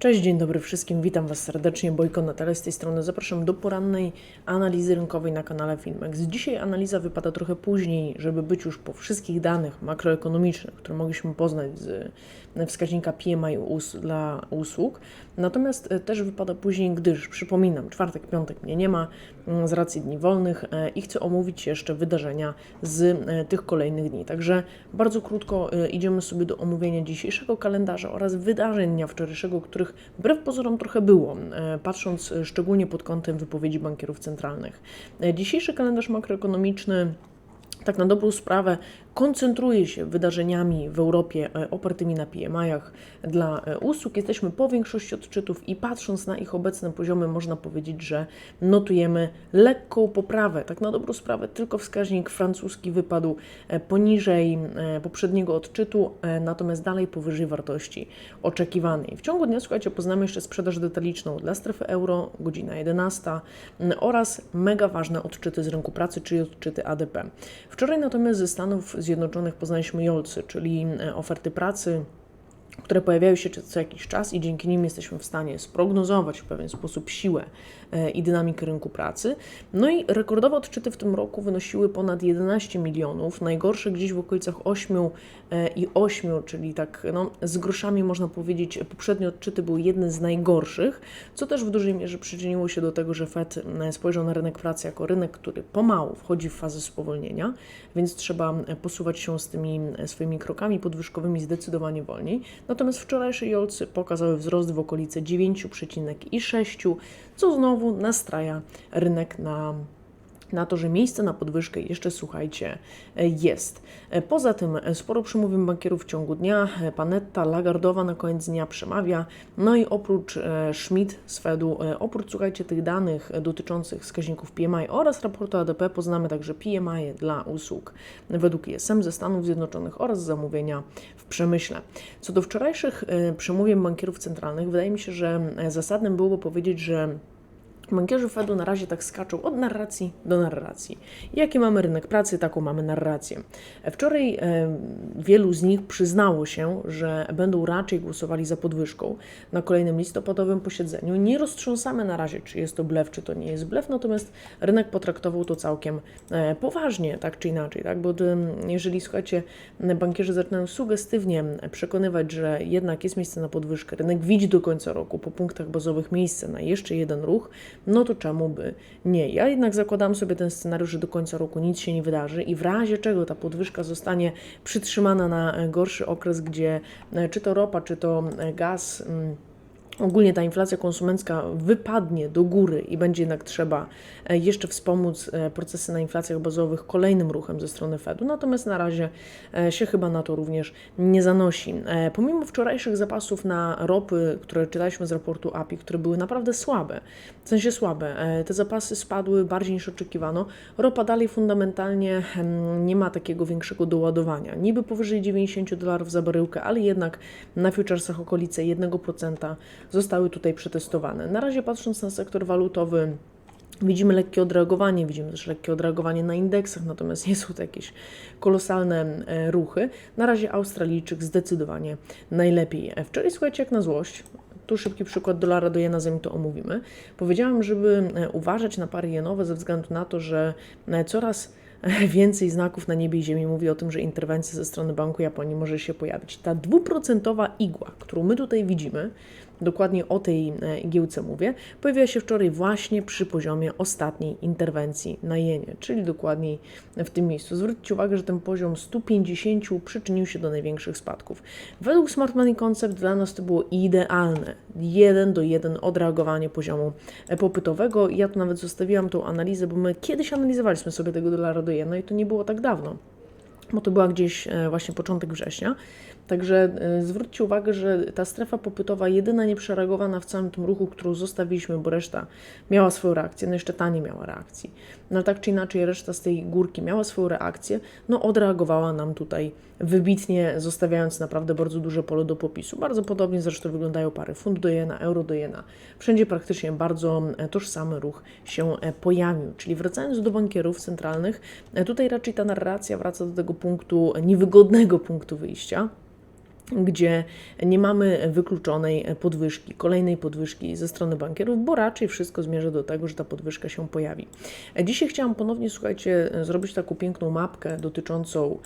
Cześć, dzień dobry wszystkim, witam Was serdecznie, Bojko Natalia z tej strony. Zapraszam do porannej analizy rynkowej na kanale Filmex. Dzisiaj analiza wypada trochę później, żeby być już po wszystkich danych makroekonomicznych, które mogliśmy poznać z wskaźnika PMI us dla usług. Natomiast e, też wypada później, gdyż przypominam, czwartek, piątek mnie nie ma mm, z racji dni wolnych e, i chcę omówić jeszcze wydarzenia z e, tych kolejnych dni. Także bardzo krótko idziemy sobie do omówienia dzisiejszego kalendarza oraz wydarzeń dnia wczorajszego, których wbrew pozorom trochę było, patrząc szczególnie pod kątem wypowiedzi bankierów centralnych. Dzisiejszy kalendarz makroekonomiczny tak na dobrą sprawę koncentruje się wydarzeniami w Europie e, opartymi na PMI-ach dla e, usług. Jesteśmy po większości odczytów i patrząc na ich obecne poziomy, można powiedzieć, że notujemy lekką poprawę. Tak na dobrą sprawę tylko wskaźnik francuski wypadł e, poniżej poprzedniego odczytu, natomiast dalej powyżej wartości oczekiwanej. W ciągu dnia, słuchajcie, poznamy jeszcze sprzedaż detaliczną dla strefy euro, godzina 11 m, oraz mega ważne odczyty z rynku pracy, czyli odczyty ADP. Wczoraj natomiast ze Stanów Zjednoczonych poznaliśmy JOLCy, czyli e, oferty pracy, które pojawiają się co jakiś czas i dzięki nim jesteśmy w stanie sprognozować w pewien sposób siłę e, i dynamikę rynku pracy. No i rekordowe odczyty w tym roku wynosiły ponad 11 milionów, najgorsze gdzieś w okolicach 8 e, i 8, czyli tak no, z groszami można powiedzieć, poprzednie odczyty były jedne z najgorszych, co też w dużej mierze przyczyniło się do tego, że Fed e, spojrzał na rynek pracy jako rynek, który pomału wchodzi w fazę spowolnienia, więc trzeba posuwać się z tymi swoimi krokami podwyżkowymi zdecydowanie wolniej. Natomiast wczorajsze JOLCy pokazały wzrost w okolice 9,6, co znowu nastraja rynek na na to, że miejsce na podwyżkę jeszcze, słuchajcie, e, jest. E, Poza tym e, sporo przemówień bankierów w ciągu dnia. Panetta, Lagardowa na koniec dnia przemawia. No i oprócz Schmidt z Fedu, oprócz, słuchajcie, tych danych dotyczących wskaźników PMI oraz raportu ADP, poznamy także PMI dla usług według ISM ze Stanów Zjednoczonych oraz zamówienia w przemyśle. Co do wczorajszych przemówień bankierów centralnych, wydaje mi się, że zasadnym byłoby powiedzieć, że Bankierzy Fedu na razie tak skaczą od narracji do narracji. Jaki mamy rynek pracy, taką mamy narrację. Wczoraj e, wielu z nich przyznało się, że będą raczej głosowali za podwyżką na kolejnym listopadowym posiedzeniu. Nie roztrząsamy na razie, czy jest to blef, czy to nie jest blef, natomiast rynek potraktował to całkiem e, poważnie, tak czy inaczej. Tak? Bo tym, jeżeli, słuchajcie, bankierzy zaczynają sugestywnie przekonywać, że jednak jest miejsce na podwyżkę, rynek widzi do końca roku po punktach bazowych miejsce na jeszcze jeden ruch, no to czemu by nie? Ja jednak zakładam sobie ten scenariusz, że do końca roku nic się nie wydarzy i w razie czego ta podwyżka zostanie przytrzymana na e, gorszy okres, gdzie e, czy to ropa, czy to e, gaz. Ogólnie ta inflacja konsumencka wypadnie do góry i będzie jednak trzeba e, jeszcze wspomóc e, procesy na inflacjach bazowych kolejnym ruchem ze strony Fedu. Natomiast na razie e, się chyba na to również nie zanosi. Pomimo wczorajszych zapasów na ropy, które czytaliśmy z raportu API, które były naprawdę słabe, w sensie słabe, te zapasy spadły bardziej niż oczekiwano. Ropa dalej fundamentalnie em, nie ma takiego większego doładowania. Niby powyżej 90 dolarów za baryłkę, ale jednak na futuresach okolice 1% zostały tutaj przetestowane. Na razie patrząc na sektor walutowy, Widzimy lekkie odreagowanie, widzimy też lekkie odreagowanie na indeksach, natomiast nie są to jakieś kolosalne e, ruchy. Na razie Australijczyk zdecydowanie najlepiej. Wczoraj, słuchajcie, jak na złość, tu szybki przykład dolara do jena, zanim to omówimy. Powiedziałam, żeby e, uważać na pary jenowe ze względu na to, że e, coraz więcej znaków na niebie i ziemi mówi o tym, że interwencja ze strony Banku Japonii może się pojawić. Ta dwuprocentowa igła, którą my tutaj widzimy, dokładnie o tej e, igiełce mówię, pojawiła się wczoraj właśnie przy poziomie ostatniej interwencji na jenie, czyli dokładniej w tym miejscu. Zwróćcie uwagę, że ten poziom 150 przyczynił się do największych spadków. Według Smart Money Concept dla nas to było idealne. 1 do 1 odreagowanie poziomu popytowego. Ja tu nawet zostawiłam tą analizę, bo my kiedyś analizowaliśmy sobie tego dolara do jena i to nie było tak dawno bo to była gdzieś e, właśnie początek września. Także e, zwróćcie uwagę, że ta strefa popytowa jedyna nieprzereagowana w całym tym ruchu, którą zostawiliśmy, bo reszta miała swoją reakcję, no jeszcze ta nie miała reakcji. No tak czy inaczej reszta z tej górki miała swoją reakcję, no odreagowała nam tutaj wybitnie, zostawiając naprawdę bardzo duże pole do popisu. Bardzo podobnie zresztą wyglądają pary funt do jena, euro do jena. Wszędzie praktycznie bardzo e, tożsamy ruch się e, pojawił. Czyli wracając do bankierów centralnych, tutaj raczej ta narracja wraca do tego punktu, niewygodnego punktu wyjścia, gdzie nie mamy wykluczonej podwyżki, kolejnej podwyżki ze strony bankierów, bo raczej wszystko zmierza do tego, że ta podwyżka się pojawi. Dzisiaj chciałam ponownie, słuchajcie, zrobić taką piękną mapkę dotyczącą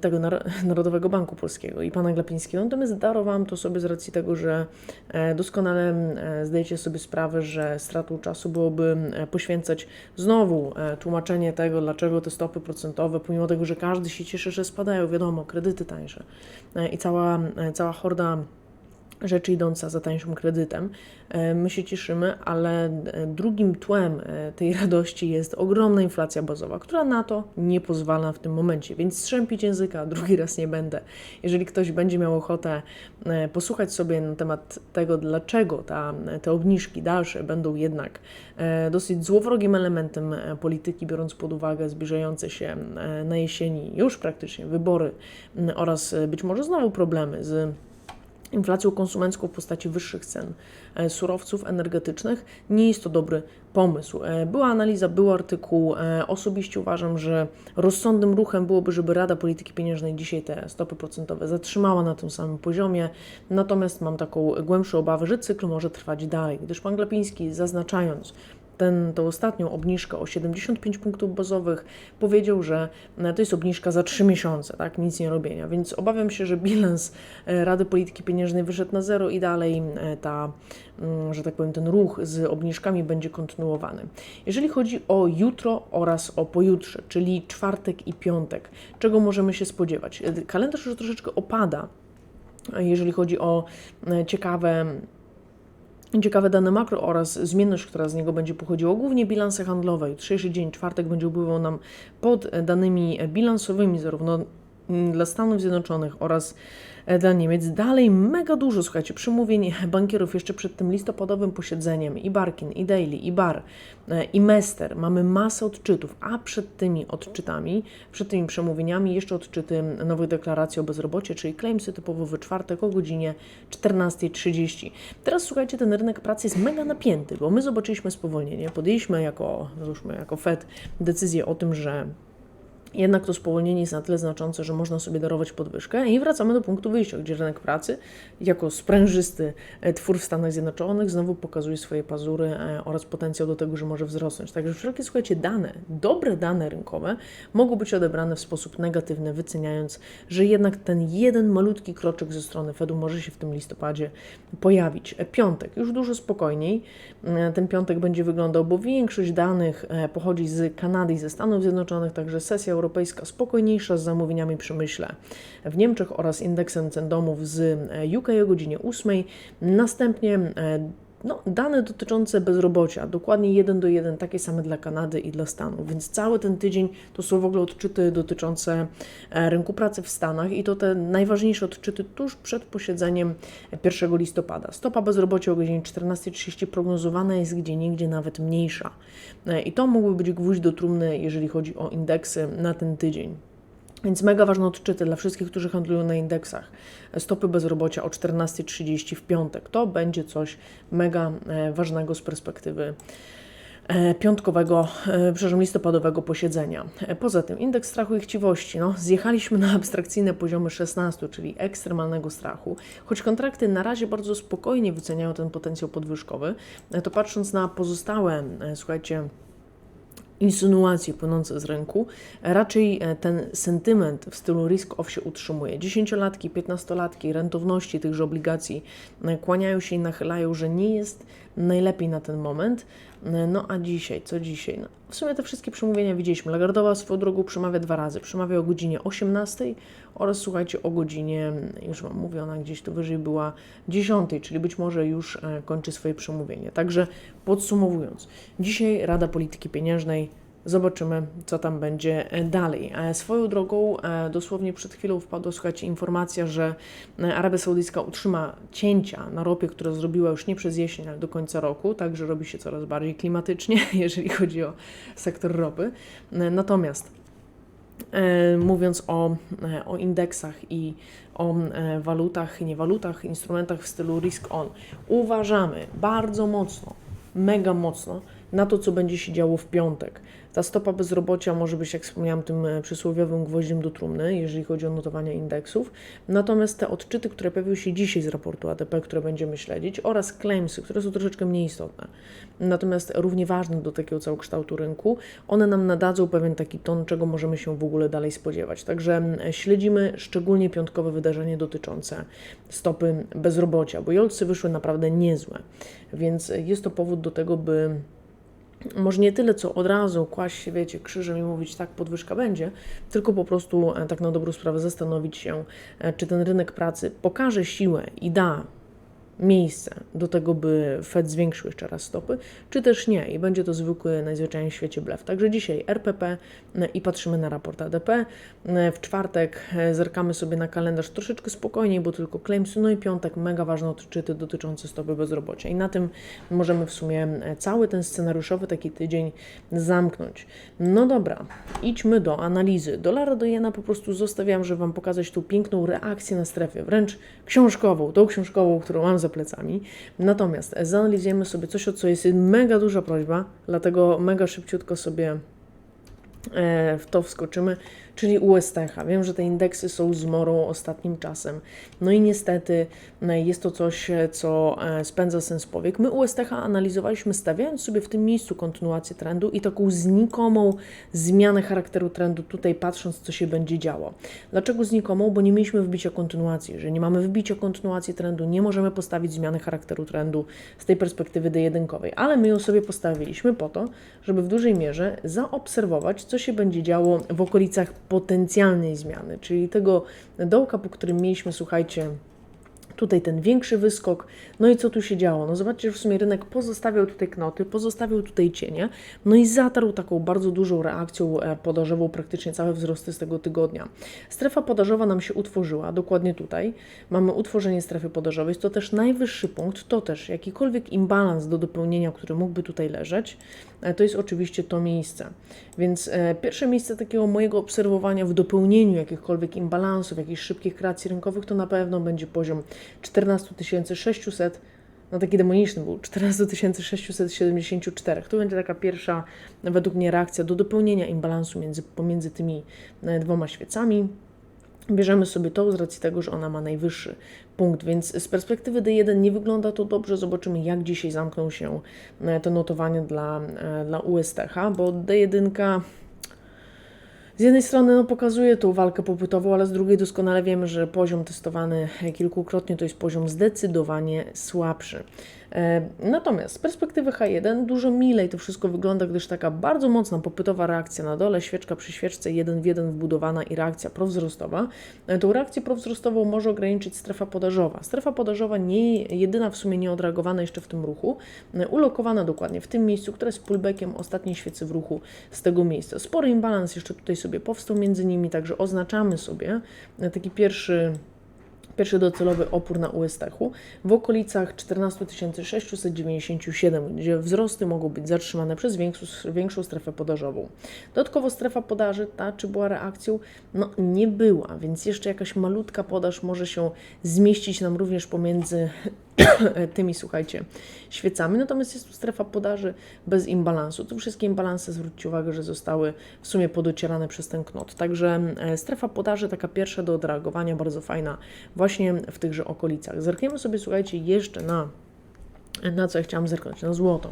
tego Narodowego Banku Polskiego i pana Glapińskiego. Natomiast darowałam to sobie z racji tego, że e, doskonale e, zdajecie sobie sprawę, że stratą czasu byłoby poświęcać znowu tłumaczenie tego, dlaczego te stopy procentowe, pomimo tego, że każdy się cieszy, że spadają, wiadomo, kredyty tańsze i cała, cała horda rzeczy idąca za tańszym kredytem. E, my się cieszymy, ale e, drugim tłem e, tej radości jest ogromna inflacja bazowa, która na to nie pozwala w tym momencie. Więc strzępić języka drugi raz nie będę. Jeżeli ktoś będzie miał ochotę posłuchać sobie na temat tego, dlaczego ta, te obniżki dalsze będą jednak dosyć złowrogim elementem polityki, biorąc pod uwagę zbliżające się na jesieni już praktycznie wybory oraz być może znowu problemy z inflacją konsumencką w postaci wyższych cen e, surowców energetycznych, nie jest to dobry pomysł. E, była analiza, był artykuł. E, osobiście uważam, że rozsądnym ruchem byłoby, żeby Rada Polityki Pieniężnej dzisiaj te stopy procentowe zatrzymała na tym samym poziomie. Natomiast mam taką głębszą obawę, że cykl może trwać dalej, gdyż pan Glapiński zaznaczając ten, tą ostatnią obniżkę o 75 punktów bazowych, powiedział, że e, to jest obniżka za 3 miesiące, tak, nic nie robienia. Więc obawiam się, że bilans e, Rady Polityki Pieniężnej wyszedł na zero i dalej e, ta, mm, że tak powiem, ten ruch z obniżkami będzie kontynuowany. Jeżeli chodzi o jutro oraz o pojutrze, czyli czwartek i piątek, czego możemy się spodziewać? Kalendarz już troszeczkę opada, jeżeli chodzi o ciekawe Ciekawe dane makro oraz zmienność, która z niego będzie pochodziła, głównie bilanse handlowe. Jutrzejszy dzień, czwartek, będzie upływał nam pod danymi bilansowymi, zarówno dla Stanów Zjednoczonych oraz dla Niemiec. Dalej mega dużo, słuchajcie, przemówień bankierów jeszcze przed tym listopadowym posiedzeniem i Barkin, i Daily, i Bar, e, i Mester. Mamy masę odczytów, a przed tymi odczytami, przed tymi przemówieniami jeszcze odczyty nowych deklaracji o bezrobocie, czyli claimsy typowo we czwartek o godzinie 14.30. Teraz słuchajcie, ten rynek pracy jest mega napięty, bo my zobaczyliśmy spowolnienie, podjęliśmy jako, załóżmy, jako FED decyzję o tym, że jednak to spowolnienie jest na tyle znaczące, że można sobie darować podwyżkę i wracamy do punktu wyjścia, gdzie rynek pracy jako sprężysty e, twór w Stanach Zjednoczonych znowu pokazuje swoje pazury e, oraz potencjał do tego, że może wzrosnąć. Także wszelkie, słuchajcie, dane, dobre dane rynkowe mogą być odebrane w sposób negatywny, wyceniając, że jednak ten jeden malutki kroczek ze strony Fedu może się w tym listopadzie pojawić. E, piątek, już dużo spokojniej. Ten piątek będzie wyglądał, bo większość danych pochodzi z Kanady i ze Stanów Zjednoczonych, także sesja Europejska spokojniejsza z zamówieniami przemyśle w Niemczech oraz indeksem cen domów z e, UK o godzinie 8. Następnie e, no, dane dotyczące bezrobocia, dokładnie 1 do 1, takie same dla Kanady i dla Stanów, więc cały ten tydzień to są w ogóle odczyty dotyczące e, rynku pracy w Stanach i to te najważniejsze odczyty tuż przed posiedzeniem 1 listopada. Stopa bezrobocia o godzinie 14.30 prognozowana jest gdzie niegdzie nawet mniejsza i to mógłby być gwóźdź do trumny, jeżeli chodzi o indeksy na ten tydzień. Więc mega ważne odczyty dla wszystkich, którzy handlują na indeksach. Stopy bezrobocia o 14.30 w piątek. To będzie coś mega e, ważnego z perspektywy e, piątkowego, e, przepraszam, listopadowego posiedzenia. Poza tym indeks strachu i chciwości. No, zjechaliśmy na abstrakcyjne poziomy 16, czyli ekstremalnego strachu. Choć kontrakty na razie bardzo spokojnie wyceniają ten potencjał podwyżkowy, to patrząc na pozostałe, słuchajcie, insynuacje płynące z rynku, raczej e, ten sentyment w stylu risk-off się utrzymuje. Dziesięciolatki, piętnastolatki, rentowności tychże obligacji e, kłaniają się i nachylają, że nie jest najlepiej na ten moment. E, no a dzisiaj, co dzisiaj? No, w sumie te wszystkie przemówienia widzieliśmy. Lagardowa swoją drogą przemawia dwa razy. Przemawia o godzinie 18 oraz słuchajcie o godzinie, już Wam mówię, ona gdzieś tu wyżej była 10, czyli być może już kończy swoje przemówienie. Także podsumowując, dzisiaj Rada Polityki Pieniężnej Zobaczymy, co tam będzie e, dalej. E, swoją drogą, e, dosłownie przed chwilą wpadła, słuchajcie, informacja, że Arabia Saudyjska utrzyma cięcia na ropie, które zrobiła już nie przez jesień, ale do końca roku, także robi się coraz bardziej klimatycznie, jeżeli chodzi o sektor ropy. Natomiast mówiąc o, o indeksach i o walutach, nie walutach, instrumentach w stylu risk on, uważamy bardzo mocno, mega mocno na to, co będzie się działo w piątek. Ta stopa bezrobocia może być, jak wspomniałam, tym e, przysłowiowym gwoździem do trumny, jeżeli chodzi o notowania indeksów. Natomiast te odczyty, które pojawiły się dzisiaj z raportu ADP, które będziemy śledzić, oraz claimsy, które są troszeczkę mniej istotne, natomiast równie ważne do takiego całokształtu rynku, one nam nadadzą pewien taki ton, czego możemy się w ogóle dalej spodziewać. Także śledzimy szczególnie piątkowe wydarzenie dotyczące stopy bezrobocia, bo JOLCy wyszły naprawdę niezłe, więc jest to powód do tego, by może nie tyle, co od razu kłaść się, wiecie, krzyżem i mówić, tak, podwyżka będzie, tylko po prostu e, tak na dobrą sprawę zastanowić się, e, czy ten rynek pracy pokaże siłę i da miejsce do tego, by Fed zwiększył jeszcze raz stopy, czy też nie i będzie to zwykły najzwyczajniej w świecie blef. Także dzisiaj RPP e, i patrzymy na raport ADP. E, w czwartek e, zerkamy sobie na kalendarz troszeczkę spokojniej, bo tylko claimsy, no i piątek mega ważne odczyty dotyczące stopy bezrobocia i na tym możemy w sumie cały ten scenariuszowy taki tydzień zamknąć. No dobra, idźmy do analizy. Dolara do jena po prostu zostawiam, żeby Wam pokazać tą piękną reakcję na strefie, wręcz książkową, tą książkową, którą mam za plecami. Natomiast zanalizujemy sobie coś, o co jest mega duża prośba, dlatego mega szybciutko sobie e, w to wskoczymy czyli USTH. Wiem, że te indeksy są zmorą ostatnim czasem. No i niestety e, jest to coś, e, co e, spędza sens powiek. My USTH analizowaliśmy, stawiając sobie w tym miejscu kontynuację trendu i taką znikomą zmianę charakteru trendu, tutaj patrząc, co się będzie działo. Dlaczego znikomą? Bo nie mieliśmy wbicia kontynuacji. Że nie mamy wbicia kontynuacji trendu, nie możemy postawić zmiany charakteru trendu z tej perspektywy D1, ale my ją sobie postawiliśmy po to, żeby w dużej mierze zaobserwować, co się będzie działo w okolicach potencjalnej zmiany, czyli tego dołka, po którym mieliśmy, słuchajcie, Tutaj ten większy wyskok. No i co tu się działo? No zobaczcie, że w sumie rynek pozostawiał tutaj knoty, pozostawił tutaj cienie, no i zatarł taką bardzo dużą reakcją e, podażową praktycznie całe wzrosty z tego tygodnia. Strefa podażowa nam się utworzyła, dokładnie tutaj. Mamy utworzenie strefy podażowej, to też najwyższy punkt, to też jakikolwiek imbalans do dopełnienia, który mógłby tutaj leżeć, e, to jest oczywiście to miejsce. Więc e, pierwsze miejsce takiego mojego obserwowania w dopełnieniu jakichkolwiek imbalansów, jakichś szybkich kreacji rynkowych, to na pewno będzie poziom 14 600, no taki demoniczny był, 14 674. To będzie taka pierwsza, według mnie, reakcja do dopełnienia imbalansu między, pomiędzy tymi e, dwoma świecami. Bierzemy sobie to z racji tego, że ona ma najwyższy punkt, więc z perspektywy D1 nie wygląda to dobrze. Zobaczymy, jak dzisiaj zamkną się e, te notowania dla, e, dla USTH, bo D1 z jednej strony no, pokazuje tą walkę popytową, ale z drugiej doskonale wiemy, że poziom testowany kilkukrotnie to jest poziom zdecydowanie słabszy. E, natomiast z perspektywy H1 dużo milej to wszystko wygląda, gdyż taka bardzo mocna popytowa reakcja na dole, świeczka przy świeczce 1 w 1 wbudowana i reakcja prowzrostowa. E, tą reakcję prowzrostową może ograniczyć strefa podażowa. Strefa podażowa nie jedyna w sumie nie odreagowana jeszcze w tym ruchu, e, ulokowana dokładnie w tym miejscu, które jest pullbackiem ostatniej świecy w ruchu z tego miejsca. Spory imbalans jeszcze tutaj sobie powstał między nimi, także oznaczamy sobie taki pierwszy Pierwszy docelowy opór na USTH-u w okolicach 14 697, gdzie wzrosty mogą być zatrzymane przez większą, większą strefę podażową. Dodatkowo strefa podaży, ta czy była reakcją? No nie była, więc jeszcze jakaś malutka podaż może się zmieścić nam również pomiędzy tymi, słuchajcie, świecami. Natomiast jest tu strefa podaży bez imbalansu. Tu wszystkie imbalanse, zwróćcie uwagę, że zostały w sumie podocierane przez ten knot. Także e, strefa podaży, taka pierwsza do odreagowania, bardzo fajna, właśnie w tychże okolicach. Zerkniemy sobie, słuchajcie, jeszcze na, na co ja chciałam zerknąć, na złoto.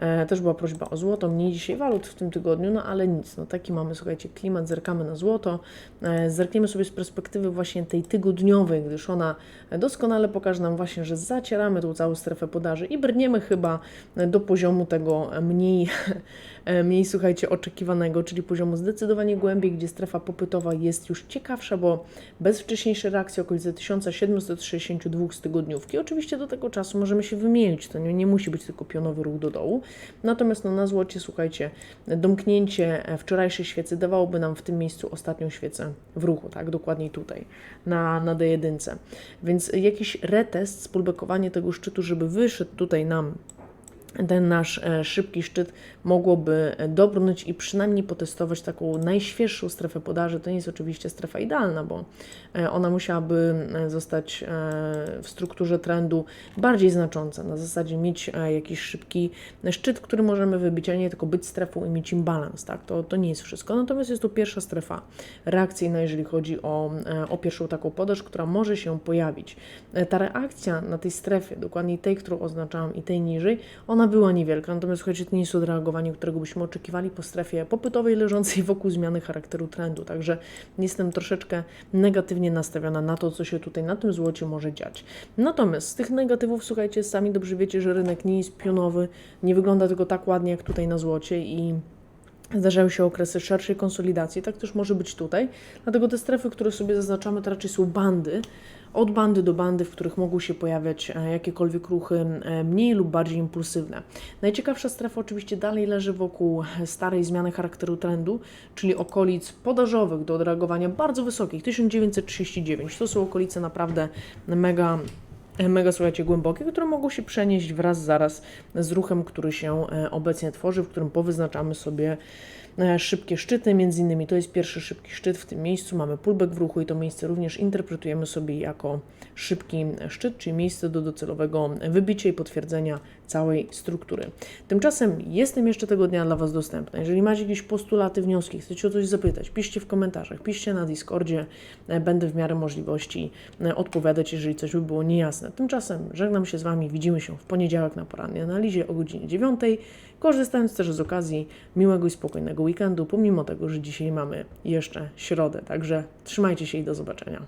E, też była prośba o złoto, mniej dzisiaj walut w tym tygodniu, no ale nic, no taki mamy, słuchajcie, klimat, zerkamy na złoto, e, zerkniemy sobie z perspektywy właśnie tej tygodniowej, gdyż ona doskonale pokaże nam właśnie, że zacieramy tą całą strefę podaży i brniemy chyba do poziomu tego mniej, mniej słuchajcie, oczekiwanego, czyli poziomu zdecydowanie głębiej, gdzie strefa popytowa jest już ciekawsza, bo bez wcześniejszej reakcji okolice 1762 z tygodniówki. Oczywiście do tego czasu możemy się wymienić, to nie, nie musi być tylko pionowy ruch do dołu, Natomiast no, na złocie, słuchajcie, domknięcie e, wczorajszej świecy dawałoby nam w tym miejscu ostatnią świecę w ruchu, tak, dokładniej tutaj, na, na D1. Więc jakiś retest, spulbekowanie tego szczytu, żeby wyszedł tutaj nam ten nasz e, szybki szczyt mogłoby e, dobrnąć i przynajmniej potestować taką najświeższą strefę podaży. To nie jest oczywiście strefa idealna, bo e, ona musiałaby zostać w strukturze trendu bardziej znacząca. Na zasadzie mieć jakiś szybki szczyt, który możemy wybić, a nie tylko być strefą i mieć imbalans. Tak? To, to nie jest wszystko. Natomiast jest to pierwsza strefa reakcyjna, jeżeli chodzi o, o pierwszą taką podaż, która może się pojawić. Ta reakcja na tej strefie, dokładnie tej, którą oznaczałam i tej niżej, ona była niewielka, natomiast słuchajcie, nie jest odreagowanie, którego byśmy oczekiwali po strefie popytowej leżącej wokół zmiany charakteru trendu. Także jestem troszeczkę negatywnie nastawiona na to, co się tutaj na tym złocie może dziać. Natomiast z tych negatywów, słuchajcie, sami dobrze wiecie, że rynek nie jest pionowy, nie wygląda tylko tak ładnie jak tutaj na złocie i Zdarzają się okresy szerszej konsolidacji, tak też może być tutaj. Dlatego te strefy, które sobie zaznaczamy, to raczej są bandy, od bandy do bandy, w których mogą się pojawiać e, jakiekolwiek ruchy e, mniej lub bardziej impulsywne. Najciekawsza strefa oczywiście dalej leży wokół starej zmiany charakteru trendu, czyli okolic podażowych do odreagowania bardzo wysokich, 1939. To są okolice naprawdę mega mega, słuchajcie, głębokie, które mogą się przenieść wraz zaraz z ruchem, który się e, obecnie tworzy, w którym powyznaczamy sobie e, szybkie szczyty, między innymi to jest pierwszy szybki szczyt w tym miejscu, mamy pullback w ruchu i to miejsce również interpretujemy sobie jako szybki szczyt, czyli miejsce do docelowego wybicia i potwierdzenia całej struktury. Tymczasem jestem jeszcze tego dnia dla Was dostępna. Jeżeli macie jakieś postulaty, wnioski, chcecie o coś zapytać, piszcie w komentarzach, piszcie na Discordzie, będę w miarę możliwości odpowiadać, jeżeli coś by było niejasne. Tymczasem żegnam się z Wami, widzimy się w poniedziałek na porannej analizie o godzinie 9, korzystając też z okazji miłego i spokojnego weekendu, pomimo tego, że dzisiaj mamy jeszcze środę. Także trzymajcie się i do zobaczenia.